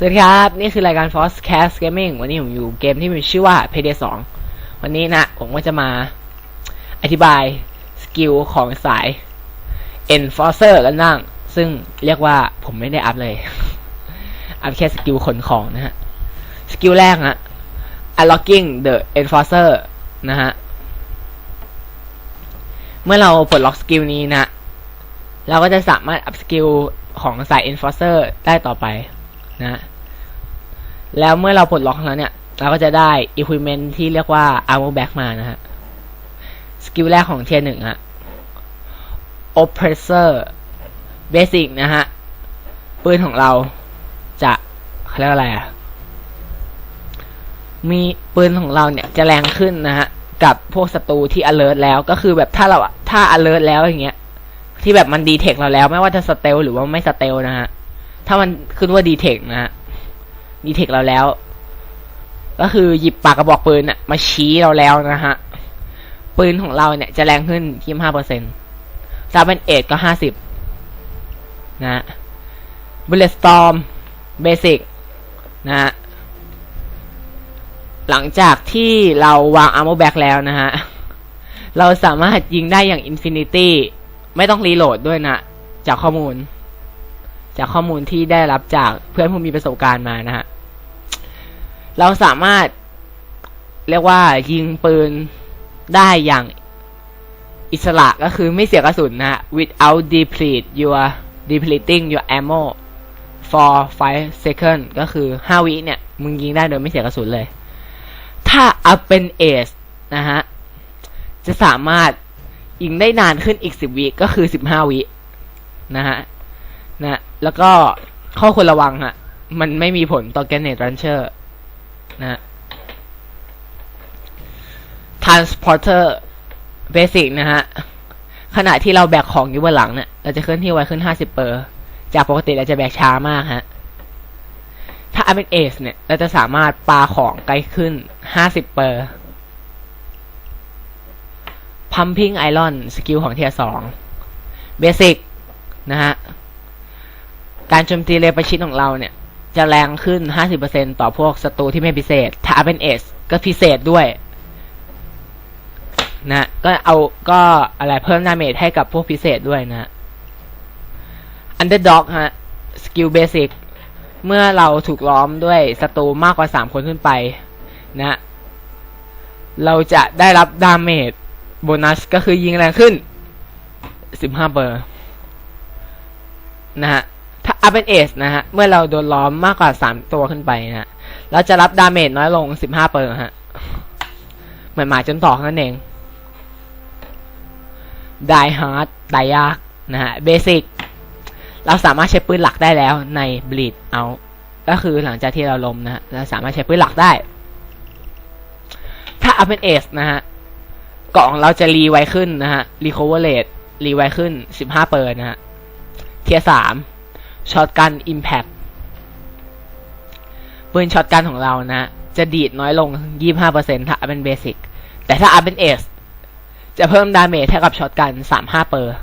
สวัสดีครับ นี่คือรายการ Force Cast Gaming วันนี้ผมอยู่เกมที่มีชื่อว่า Payday 2 วันนี้นะ ผมก็จะมาอธิบายสกิลของสาย Enforcer กันบ้างซึ่งเรียกว่าผมไม่ได้อัพเลย อัพแค่สกิลขนของนะฮะ สกิลแรกฮะ Unlocking the Enforcer นะฮะ เมื่อเราปลดล็อกสกิลนี้นะ เราก็จะสามารถอัพสกิลของสาย Enforcer ได้ต่อไป นะแล้วเมื่อเราปลดล็อกแล้วเนี่ย เราก็จะได้ equipment ที่เรียกว่า armor back มานะฮะ สกิลแรกของเทียร์หนึ่งฮะ oppressor basic นะฮะ ปืนของเราจะเขาเรียกว่าอะไรอะ มีปืนของเราเนี่ยจะแรงขึ้นนะฮะ กับพวกศัตรูที่ alert แล้วก็คือแบบถ้าเราถ้า alert แล้วอย่างเงี้ย ที่แบบมันดีเทคเราแล้ว ไม่ว่าจะสเตลหรือว่าไม่สเตลนะฮะ ถ้ามันขึ้นว่าดีเทคนะฮะดีเทคเราแล้ว ก็คือหยิบปากกระบอกปืนอะมาชี้เราแล้วนะฮะ ปืนของเราเนี่ยจะแรงขึ้นยี่ห้าเปอร์เซ็นต์ซาเป็นเอก็ห้าสิบนะฮะบุลเลตสตอมเบสิกนะฮะหลังจากที่เราวางอาร์โมแบ็กแล้วนะฮะ เราสามารถยิงได้อย่างอินฟินิตี้ ไม่ต้องรีโหลดด้วยนะ จากข้อมูล จากข้อมูลที่ได้รับจากเพื่อนผู้มีประสบการณ์มานะฮะ เราสามารถเรียกว่ายิงปืนได้อย่างอิสระก็คือไม่เสียกระสุนนะฮะ without deplete your depleting your ammo for 5 second ก็คือ 5 วิเนี่ย มึงยิงได้โดยไม่เสียกระสุนเลย ถ้าอัพเป็นเอสนะฮะ จะสามารถยิงได้นานขึ้นอีก 10 วิก็คือ 15 วินะฮะ นะแล้วก็ข้อควรระวังฮะมันไม่มีผลต่อ Grenade Launcher นะฮะ Transporter Basic นะฮะขณะที่เราแบกของอยู่บนหลังเนี่ยเราจะเคลื่อนที่ไวขึ้น 50เปอร์จากปกติเราจะแบกช้ามากฮะถ้าเป็นเอสเนี่ย เราจะสามารถปาของไกลขึ้น 50เปอร์ Pumping Iron สกิลของเทียสองเบสิกนะฮะ การโจมตีเรประชิดของเราเนี่ย จะแรงขึ้น 50%ต่อพวกศัตรูที่ไม่พิเศษ ถ้าเป็นเอสก็พิเศษด้วย นะ ก็เอาก็อะไรเพิ่มดาเมจให้กับพวกพิเศษด้วยนะ Underdog ฮะสกิลเบสิกเมื่อเราถูกล้อมด้วยศัตรูมากกว่า 3 คนขึ้นไป นะ เราจะได้รับดาเมจโบนัสก็คือยิงแรงขึ้น 15เปอร์นะฮะ ถ้าอัพเป็นเอสนะฮะ เมื่อเราโดนล้อมมากกว่า3ตัวขึ้นไปนะฮะเราจะรับดาเมจน้อยลง15เปอร์ฮะ เหมือนหมาจนตอกนั่นเอง Die hard ตายยากนะฮะ Basic เราสามารถใช้ปืนหลักได้แล้วใน Bleed Out ก็คือหลังจากที่เราล้มนะฮะเราสามารถใช้ปืนหลักได้ ถ้าอัพเป็นเอสนะฮะกาะของเราจะรีไวขึ้นนะฮะ recover rate รีไวขึ้น15เปอร์นะฮะเทียสาม ช็อตกันอิมแพ t ปืนช็อตกันของเรานะ จะดีดน้อยลง 25%ถ้าอัพเป็นเบสิกแต่ถ้าอัพเป็นเอสจะเพิ่มดาเมจให้กับช็อตกัน 35 เปอร์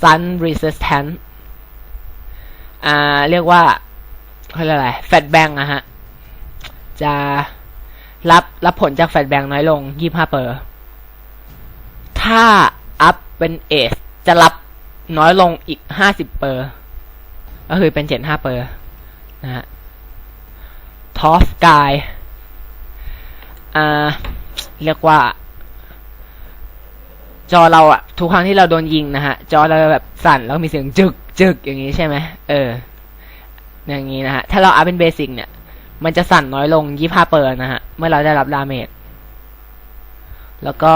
Sun Resistance อ่า เรียกว่าเขาเรียกอะไรแฟตแบงอะฮะ จะรับรับผลจากแฟตแบงน้อยลง 25 เปอร์ ถ้าอัพเป็นเอสจะรับ น้อยลงอีก50เปอร์ก็คือเป็น75เปอร์นะฮะทอสกายอ่าเรียกว่า จอเราอะทุกครั้งที่เราโดนยิงนะฮะ จอเราแบบสั่นแล้วมีเสียงจึกจึกอย่างนี้ใช่ไหมเออ อย่างนี้นะฮะ ถ้าเราอัพเป็นเบสิกเนี่ย มันจะสั่นน้อยลง25เปอร์นะฮะ เมื่อเราได้รับดาเมจแล้วก็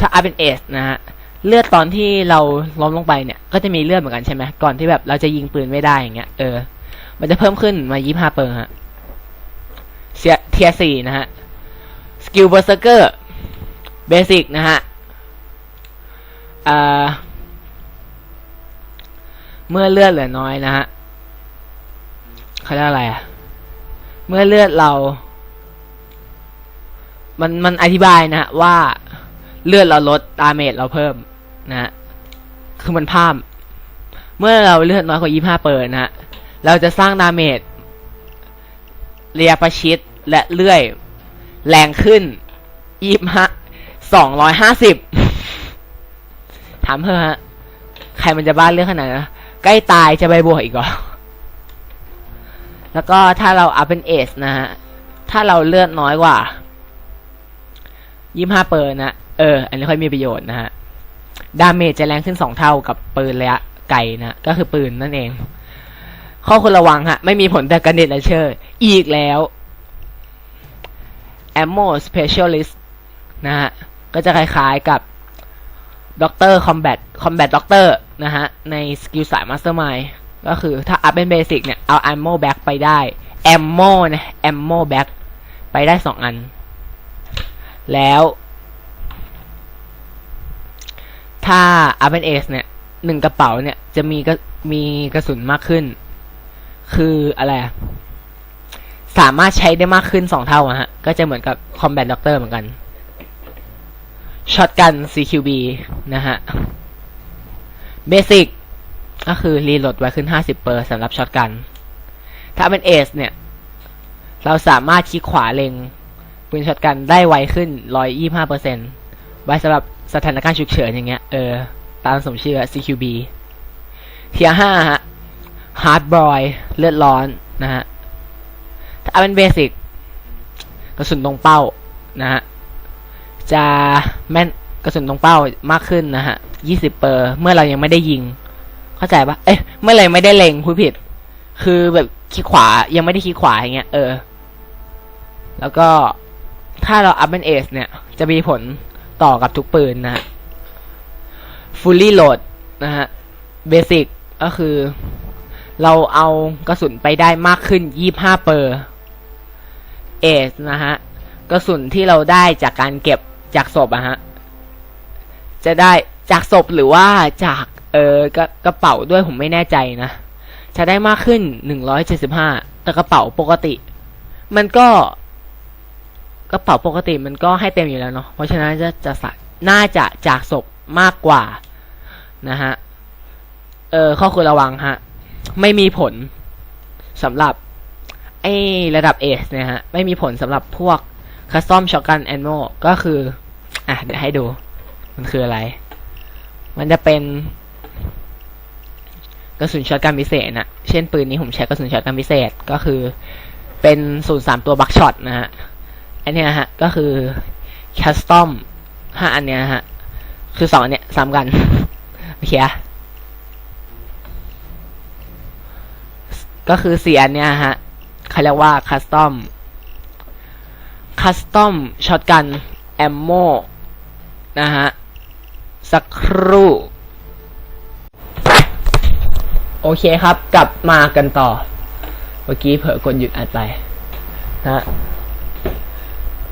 ถ้าอัพเป็นเอสนะฮะ เลือดตอนที่เราล้มลงไปเนี่ย ก็จะมีเลือดเหมือนกันใช่ไหมก่อนที่แบบเราจะยิงปืนไม่ได้อย่างเงี้ยเออ มันจะเพิ่มขึ้นมา25เปอร์ฮะเสียเทียสี่นะฮะสกิลเบอร์เซอร์เกอร์เบสิกนะฮะอ่าเมื่อเลือดเหลือน้อยนะฮะเขาเรียกอะไรอะเมื่อเลือดเรา มันมันอธิบายนะฮะว่าเลือดเราลดดาเมจเราเพิ่ม นะฮะคือมันพามเมื่อเราเลือดน้อยกว่า 25 เปอร์นะฮะ เราจะสร้างดาเมจเรียประชิดและเลื่อย แรงขึ้น25 250ถามเธอฮะ ใครมันจะบ้าเรื่องขนาดนะใกล้ตายจะไปบวกอีกเหรอ แล้วก็ถ้าเราอัพเป็นเอสนะฮะ ถ้าเราเลือดน้อยกว่า25เปอร์นะ เออ อันนี้ค่อยมีประโยชน์นะฮะ ดาเมจจะแรงขึ้น2เท่ากับปืนระยะไกลนะก็คือปืนนั่นเอง ข้อควรระวังฮะ ไม่มีผลแต่กันเด็ดและเชอร์ อีกแล้ว ammo specialist นะฮะ ก็จะคล้ายๆกับ Doctor Combat Combat Doctor นะฮะ ในสกิลสาย Mastermind ก็คือถ้าอัพเป็นเบสิกเนี่ย เอา ammo back ไปได้ ammo นะ ammo back ไปได้สองอัน แล้ว ถ้าอัพเป็นเอสเนี่ยหนึ่งกระเป๋าเนี่ยจะมีก็มีกระสุนมากขึ้น คืออะไรสามารถใช้ได้มากขึ้นสองเท่าอะฮะ ก็จะเหมือนกับ Combat Doctor เหมือนกันช็อตกัน CQB นะฮะเบสิกก็คือรีโหลดไว้ขึ้น 50เปอร์สำหรับช็อตกัน ถ้าเป็นเอสเนี่ย เราสามารถคลิกขวาเล็งปืนช็อตกันได้ไวขึ้น 125เปอร์เซ็นต์ไว้สำหรับ สถานการณ์ฉุกเฉินอย่างเงี้ย เออ ตามสมชื่อ CQB เทียห้าฮะ Hard Boy เลือดร้อนนะฮะ ถ้าเป็นเบสิกกระสุนตรงเป้านะฮะ จะแม่นกระสุนตรงเป้ามากขึ้นนะฮะ20เปอร์เมื่อเรายังไม่ได้ยิง เข้าใจปะเอ้ยเมื่อเรไม่ได้เล็งผู้ผิด คือแบบคลิกขวา ยังไม่ได้คลิกขวาอย่างเงี้ย เออ แล้วก็ถ้าเราอัพเป็นเอสเนี่ย จะมีผล ต่อกับทุกปืนนะฮะ fully load นะฮะ basic ก็คือ เราเอากระสุนไปได้มากขึ้น 25 เปอร์ เอสนะฮะ กระสุนที่เราได้จากการเก็บจากศพอะฮะ จะได้จากศพหรือว่าจากเออกระกระเป๋าด้วยผมไม่แน่ใจนะ จะได้มากขึ้น 175 แต่กระเป๋าปกติ มันก็ กระเป๋าปกติมันก็ให้เต็มอยู่แล้วเนาะเพราะฉะนั้นจะจะสน่าจะจากศพมากกว่านะฮะเออข้อควรระวังฮะไม่มีผลสำหรับไอ้ระดับเอสเนี่ยฮะไม่มีผลสำหรับพวกคัสตอมช็อตกันแอนโมก็คือ อะเดี๋ยวให้ดู มันคืออะไร มันจะเป็นกระสุนช็อตกันพิเศษนะเช่นปืนนี้ผมใช้กระสุนช็อตกันพิเศษก็คือ เป็นศูนย์สามตัวบักช็อตนะฮะ อันเนี้ยฮะ ก็คือคัสตอมห้าอันเนี้ยฮะ คือสองเนี้ยซ้ำกัน โอเคอะก็คือสี่อันเนี้ยฮะเขาเรียกว่าคัสตอมคัสตอมช็อตกันแอมโมนะฮะ สักครู่ โอเคครับ กลับมากันต่อ เมื่อกี้เผลอกดหยุดอัดไป นะ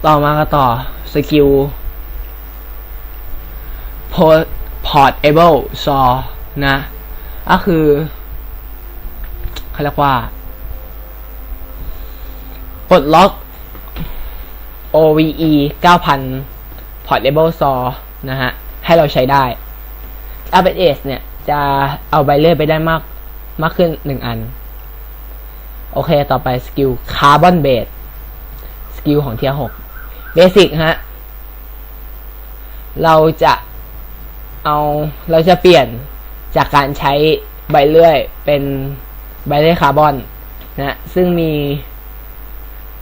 ต่อมากันต่อสกิล portable saw นะก็คือเขาเรียกว่าปลดล็อก OVE 9000 Portable Saw นะฮะ ให้เราใช้ได้ a p s s เนี่ย จะเอาใบเลื่อยไปได้มากมากขึ้น1อัน โอเค ต่อไปสกิล Carbon Base สกิลของเทีย6 Basic ฮะ เราจะเอาเราจะเปลี่ยนจากการใช้ใบเลื่อย เป็นใบเลื่อยคาร์บอนนะซึ่งมี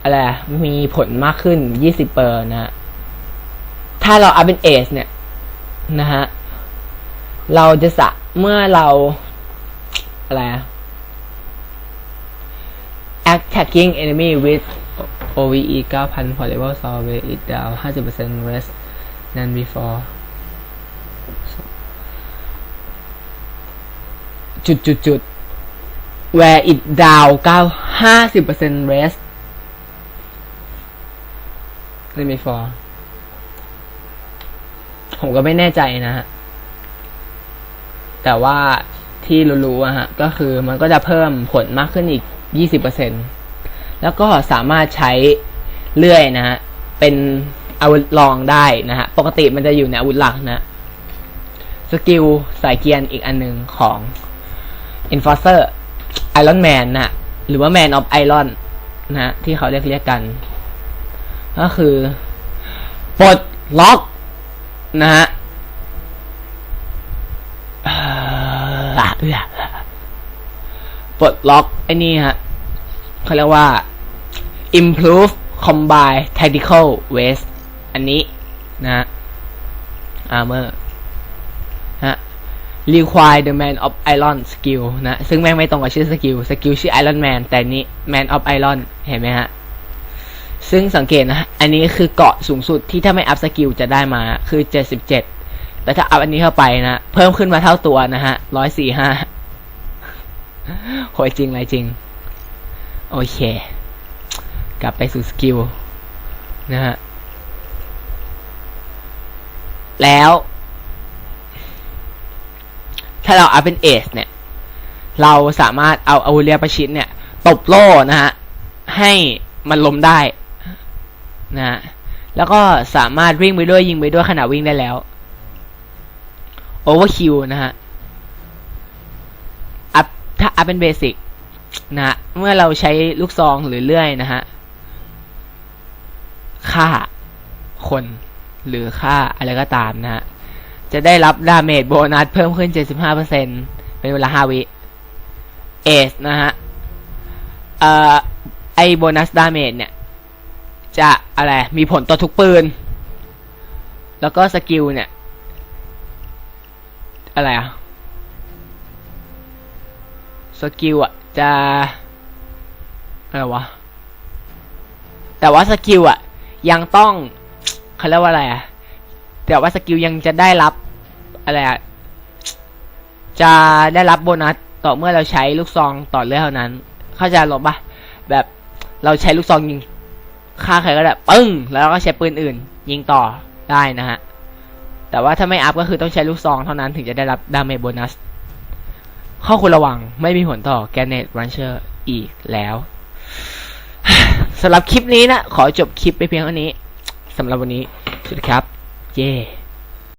อะไรมีผลมากขึ้น 20เปอร์นะฮะถ้าเราอัพเป็นเอสเนี่ยนะฮะเราจะสะเมื่อเราอะไร attacking enemy with OVE 9,000 portable saw with it down 50% less than before จุดจุดจุด where it down 9 50% rest ไม่มี for ผมก็ไม่แน่ใจนะฮะ แต่ว่าที่รู้ๆอะฮะ ก็คือมันก็จะเพิ่มผลมากขึ้นอีก 20% แล้วก็สามารถใช้เลื่อยนะฮะเป็นอาวุธรองได้นะฮะปกติมันจะอยู่ในอาวุธหลักนะสกิลสายเกียร์อีกอันหนึ่งของ Enforcer Iron Man นะหรือว่า Man of Iron นะที่เขาเรียกเรียกกัน ก็คือปลดล็อกนะฮะปลดล็อกไอ้นี่ฮะ เขาเรียกว่า improve combine tactical waste อันนี้นะ armor ฮะ require the man of iron skill นะ ซึ่งแม่งไม่ตรงกับชื่อสกิล สกิลชื่อ iron man แต่นี้ man of iron เห็นไหมฮะ ซึ่งสังเกตนะ อันนี้คือเกาะสูงสุดที่ถ้าไม่อัพสกิลจะได้มาคือ 77แล้วถ้าอัพอันนี้เข้าไปนะ เพิ่มขึ้นมาเท่าตัวนะฮะ 145โหยจริงไรจริง โอเค กลับไปสู่สกิลนะฮะ แล้ว ถ้าเราอัพเป็นเอสเนี่ย เราสามารถเอาอาวุธเรียประชิดเนี่ย ตบโล่นะฮะ ให้มันล้มได้ นะฮะ แล้วก็สามารถวิ่งไปด้วยยิงไปด้วยขณะวิ่งได้แล้ว Overkill นะฮะอัพถ้าอัพเป็นเบสิก นะ เมื่อเราใช้ลูกซองหรือเลื่อยนะฮะฆ่าคนหรือฆ่าอะไรก็ตามนะฮะจะได้รับดาเมจโบนัสเพิ่มขึ้น 75%เป็นเวลา 5 วิเอสนะฮะเอ่อไอโบนัสดาเมจเนี่ย จะอะไร มีผลต่อทุกปืน แล้วก็สกิลเนี่ย อะไรอะสกิลอะ จะอะไรวะ แต่ว่าสกิลอะยังต้องเขาเรียกว่าอะไรอะแต่ว่าสกิลยังจะได้รับอะไรอะจะได้รับโบนัสต่อเมื่อเราใช้ลูกซองต่อเรื่อยเท่านั้น เข้าใจหรอปะแบบเราใช้ลูกซองยิงฆ่าใครก็ได้ปึ้ง แล้วเราก็ใช้ปืนอื่น ยิงต่อได้นะฮะ แต่ว่าถ้าไม่อัพก็คือต้องใช้ลูกซองเท่านั้นถึงจะได้รับดาเมจโบนัส ข้อควรระวังไม่มีผลต่อแกนเนตรันเชอร์อีกแล้วสำหรับคลิปนี้นะ ขอจบคลิปไปเพียงเท่านี้สำหรับวันนี้สวัสดีครับ เย้